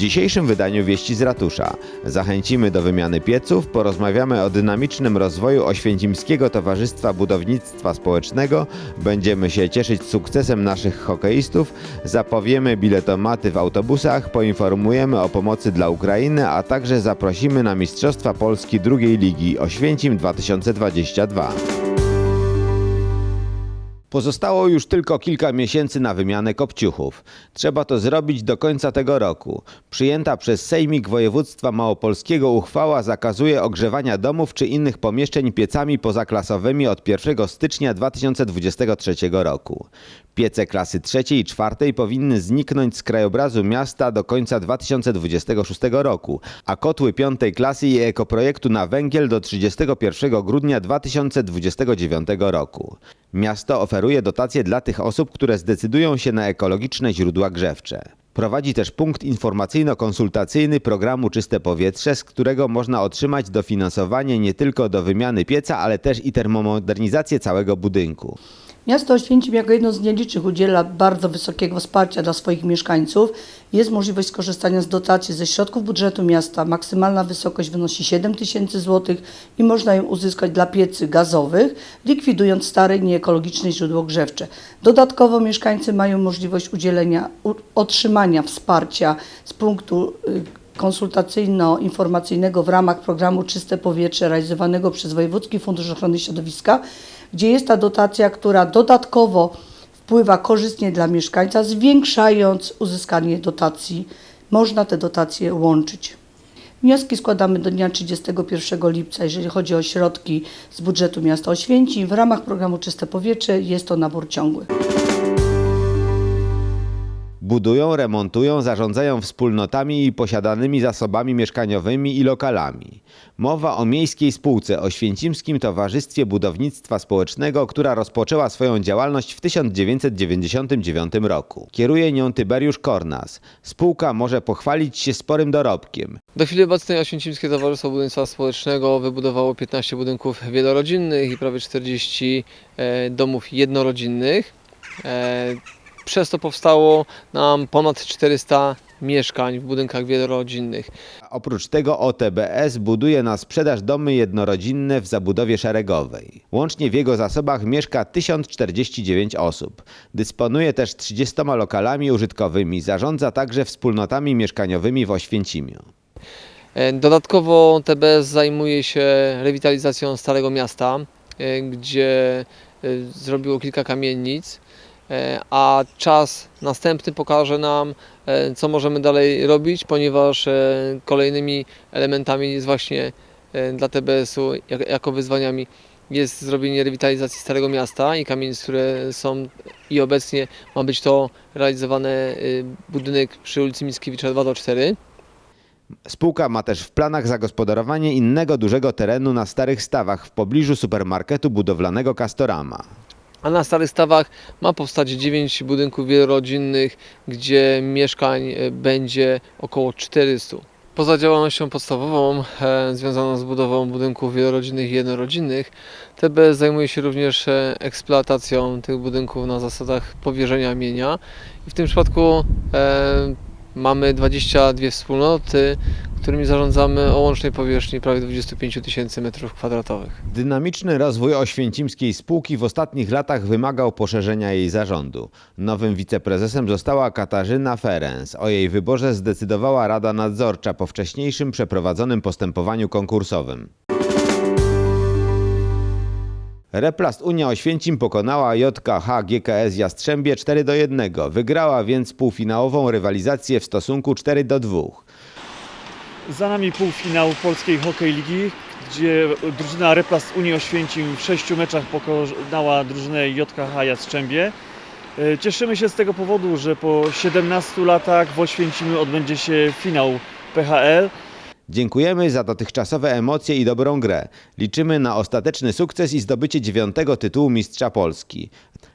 dzisiejszym wydaniu Wieści z Ratusza. Zachęcimy do wymiany pieców, porozmawiamy o dynamicznym rozwoju Oświęcimskiego Towarzystwa Budownictwa Społecznego, będziemy się cieszyć sukcesem naszych hokeistów, zapowiemy biletomaty w autobusach, poinformujemy o pomocy dla Ukrainy, a także zaprosimy na Mistrzostwa Polski drugiej ligi Oświęcim 2022. Pozostało już tylko kilka miesięcy na wymianę kopciuchów. Trzeba to zrobić do końca tego roku. Przyjęta przez Sejmik Województwa Małopolskiego uchwała zakazuje ogrzewania domów czy innych pomieszczeń piecami pozaklasowymi od 1 stycznia 2023 roku. Piece klasy trzeciej i czwartej powinny zniknąć z krajobrazu miasta do końca 2026 roku, a kotły piątej klasy i ekoprojektu na węgiel do 31 grudnia 2029 roku. Miasto oferuje dotacje dla tych osób, które zdecydują się na ekologiczne źródła grzewcze. Prowadzi też punkt informacyjno-konsultacyjny programu Czyste Powietrze, z którego można otrzymać dofinansowanie nie tylko do wymiany pieca, ale też i termomodernizację całego budynku. Miasto Oświęcim jako jedno z nielicznych udziela bardzo wysokiego wsparcia dla swoich mieszkańców. Jest możliwość skorzystania z dotacji ze środków budżetu miasta. Maksymalna wysokość wynosi 7 tysięcy złotych i można ją uzyskać dla piecy gazowych, likwidując stare nieekologiczne źródło grzewcze. Dodatkowo mieszkańcy mają możliwość udzielenia, otrzymania wsparcia z punktu y, konsultacyjno-informacyjnego w ramach programu Czyste Powietrze realizowanego przez Wojewódzki Fundusz Ochrony Środowiska, gdzie jest ta dotacja, która dodatkowo wpływa korzystnie dla mieszkańca, zwiększając uzyskanie dotacji. Można te dotacje łączyć. Wnioski składamy do dnia 31 lipca, jeżeli chodzi o środki z budżetu miasta Oświęcim. W ramach programu Czyste Powietrze jest to nabór ciągły. Budują, remontują, zarządzają wspólnotami i posiadanymi zasobami mieszkaniowymi i lokalami. Mowa o miejskiej spółce Oświęcimskim Towarzystwie Budownictwa Społecznego, która rozpoczęła swoją działalność w 1999 roku. Kieruje nią Tyberiusz Kornas. Spółka może pochwalić się sporym dorobkiem. Do chwili obecnej Oświęcimskie Towarzystwo Budownictwa Społecznego wybudowało 15 budynków wielorodzinnych i prawie 40 e, domów jednorodzinnych. Przez to powstało nam ponad 400 mieszkań w budynkach wielorodzinnych. Oprócz tego OTBS buduje na sprzedaż domy jednorodzinne w zabudowie szeregowej. Łącznie w jego zasobach mieszka 1049 osób. Dysponuje też 30 lokalami użytkowymi, zarządza także wspólnotami mieszkaniowymi w Oświęcimiu. E, Dodatkowo TBS zajmuje się rewitalizacją Starego Miasta, e, gdzie e, zrobiło kilka kamienic, a czas następny pokaże nam, e, co możemy dalej robić, ponieważ e, kolejnymi elementami jest właśnie e, dla TBS-u jak- jako wyzwaniami jest zrobienie rewitalizacji Starego Miasta i kamienic, które są i obecnie ma być to realizowane e, budynek przy ulicy Mickiewicza 2 do 4. Spółka ma też w planach zagospodarowanie innego dużego terenu na Starych Stawach w pobliżu supermarketu budowlanego Castorama. A na Starych Stawach ma powstać 9 budynków wielorodzinnych, gdzie mieszkań e, będzie około 400. Poza działalnością podstawową e, związaną z budową budynków wielorodzinnych i jednorodzinnych, TBS zajmuje się również e, eksploatacją tych budynków na zasadach powierzenia mienia. I w tym przypadku e, mamy 22 wspólnoty, którymi zarządzamy o łącznej powierzchni prawie 25 tysięcy metrów kwadratowych. Dynamiczny rozwój oświęcimskiej spółki w ostatnich latach wymagał poszerzenia jej zarządu. Nowym wiceprezesem została Katarzyna Ferenc. O jej wyborze zdecydowała Rada Nadzorcza po wcześniejszym przeprowadzonym postępowaniu konkursowym. Replast Unia Oświęcim pokonała JKH GKS Jastrzębie 4 do 1. Wygrała więc półfinałową rywalizację w stosunku 4 do 2. Za nami półfinał Polskiej Hokej Ligi, gdzie drużyna Replast Unii Oświęcim w sześciu meczach pokonała drużynę JKH Jastrzębie. Cieszymy się z tego powodu, że po 17 latach w Oświęcimiu odbędzie się finał PHL. Dziękujemy za dotychczasowe emocje i dobrą grę. Liczymy na ostateczny sukces i zdobycie dziewiątego tytułu Mistrza Polski.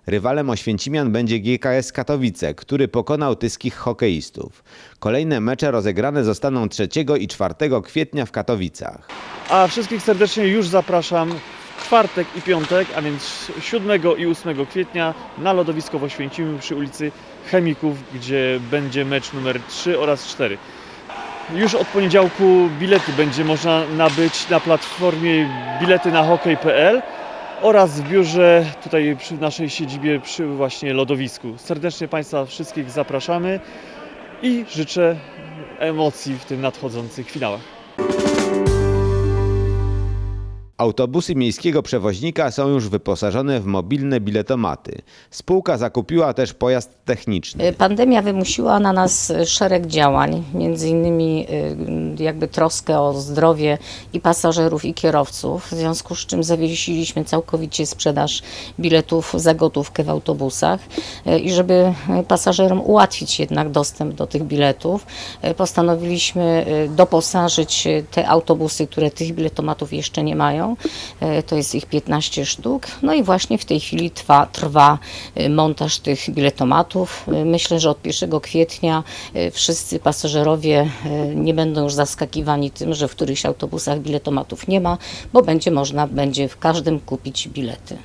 Rywalem Oświęcimian będzie GKS Katowice, który pokonał tyskich hokeistów. Kolejne mecze rozegrane zostaną 3 i 4 kwietnia w Katowicach. A wszystkich serdecznie już zapraszam w czwartek i piątek, a więc 7 i 8 kwietnia na lodowisko w Oświęcimiu przy ulicy Chemików, gdzie będzie mecz numer 3 oraz 4. Już od poniedziałku bilety będzie można nabyć na platformie bilety na hokej.pl oraz w biurze tutaj przy naszej siedzibie przy właśnie lodowisku. Serdecznie Państwa wszystkich zapraszamy i życzę emocji w tym nadchodzących finałach. Autobusy miejskiego przewoźnika są już wyposażone w mobilne biletomaty. Spółka zakupiła też pojazd techniczny. Pandemia wymusiła na nas szereg działań, między innymi y, jakby troskę o zdrowie i pasażerów i kierowców, w związku z czym zawiesiliśmy całkowicie sprzedaż biletów za gotówkę w autobusach Y, i żeby y, pasażerom ułatwić jednak dostęp do tych biletów, y, postanowiliśmy y, doposażyć y, te autobusy, które tych biletomatów jeszcze nie mają. Y, To jest ich 15 sztuk. No i właśnie w tej chwili trwa, trwa y, montaż tych biletomatów. Y, Myślę, że od 1 kwietnia wszyscy pasażerowie nie będą już zaskakiwani tym, że w którychś autobusach biletomatów nie ma, bo będzie można będzie w każdym kupić bilety.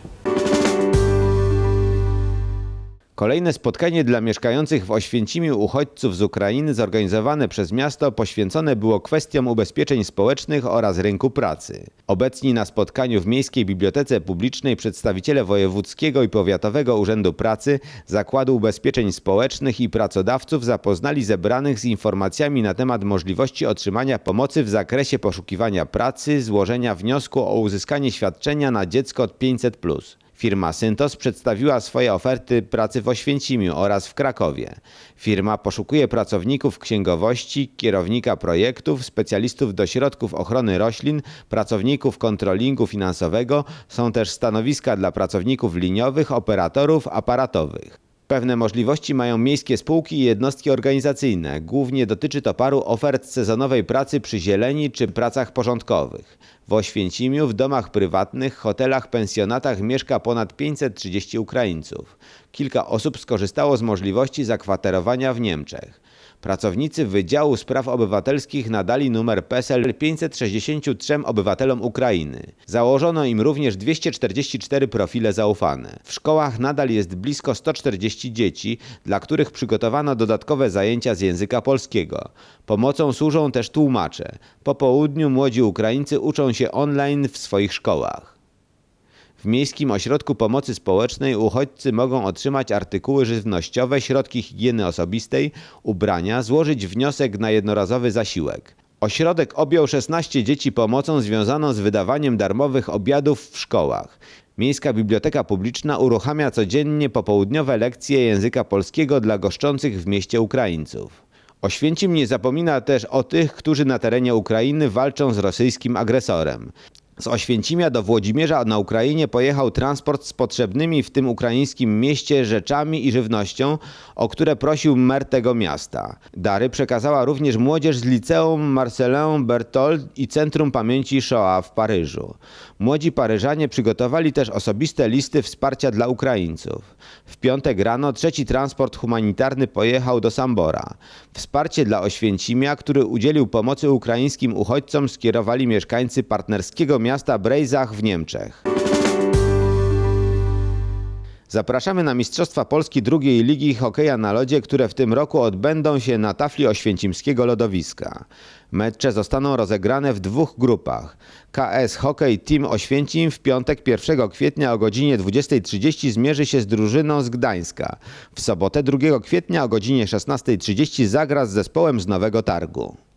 Kolejne spotkanie dla mieszkających w Oświęcimiu uchodźców z Ukrainy zorganizowane przez miasto poświęcone było kwestiom ubezpieczeń społecznych oraz rynku pracy. Obecni na spotkaniu w Miejskiej Bibliotece Publicznej przedstawiciele Wojewódzkiego i Powiatowego Urzędu Pracy, Zakładu Ubezpieczeń Społecznych i pracodawców zapoznali zebranych z informacjami na temat możliwości otrzymania pomocy w zakresie poszukiwania pracy, złożenia wniosku o uzyskanie świadczenia na dziecko od 500+. Firma Syntos przedstawiła swoje oferty pracy w Oświęcimiu oraz w Krakowie. Firma poszukuje pracowników księgowości, kierownika projektów, specjalistów do środków ochrony roślin, pracowników kontrolingu finansowego, są też stanowiska dla pracowników liniowych, operatorów aparatowych. Pewne możliwości mają miejskie spółki i jednostki organizacyjne. Głównie dotyczy to paru ofert sezonowej pracy przy zieleni czy pracach porządkowych. W Oświęcimiu w domach prywatnych, hotelach, pensjonatach mieszka ponad 530 Ukraińców. Kilka osób skorzystało z możliwości zakwaterowania w Niemczech. Pracownicy Wydziału Spraw Obywatelskich nadali numer PESEL 563 obywatelom Ukrainy. Założono im również 244 profile zaufane. W szkołach nadal jest blisko 140 dzieci, dla których przygotowano dodatkowe zajęcia z języka polskiego. Pomocą służą też tłumacze. Po południu młodzi Ukraińcy uczą się online w swoich szkołach. W Miejskim Ośrodku Pomocy Społecznej uchodźcy mogą otrzymać artykuły żywnościowe, środki higieny osobistej, ubrania, złożyć wniosek na jednorazowy zasiłek. Ośrodek objął 16 dzieci pomocą związaną z wydawaniem darmowych obiadów w szkołach. Miejska Biblioteka Publiczna uruchamia codziennie popołudniowe lekcje języka polskiego dla goszczących w mieście Ukraińców. Oświęcim nie zapomina też o tych, którzy na terenie Ukrainy walczą z rosyjskim agresorem. Z Oświęcimia do Włodzimierza na Ukrainie pojechał transport z potrzebnymi w tym ukraińskim mieście rzeczami i żywnością, o które prosił mer tego miasta. Dary przekazała również młodzież z liceum Marcelin Berthold i Centrum Pamięci Shoah w Paryżu. Młodzi Paryżanie przygotowali też osobiste listy wsparcia dla Ukraińców. W piątek rano trzeci transport humanitarny pojechał do Sambora. Wsparcie dla Oświęcimia, który udzielił pomocy ukraińskim uchodźcom skierowali mieszkańcy partnerskiego miasta Brejzach w Niemczech. Zapraszamy na Mistrzostwa Polski drugiej ligi hokeja na lodzie, które w tym roku odbędą się na tafli oświęcimskiego lodowiska. Mecze zostaną rozegrane w dwóch grupach. KS Hockey Team Oświęcim w piątek 1 kwietnia o godzinie 20.30 zmierzy się z drużyną z Gdańska. W sobotę 2 kwietnia o godzinie 16.30 zagra z zespołem z Nowego Targu.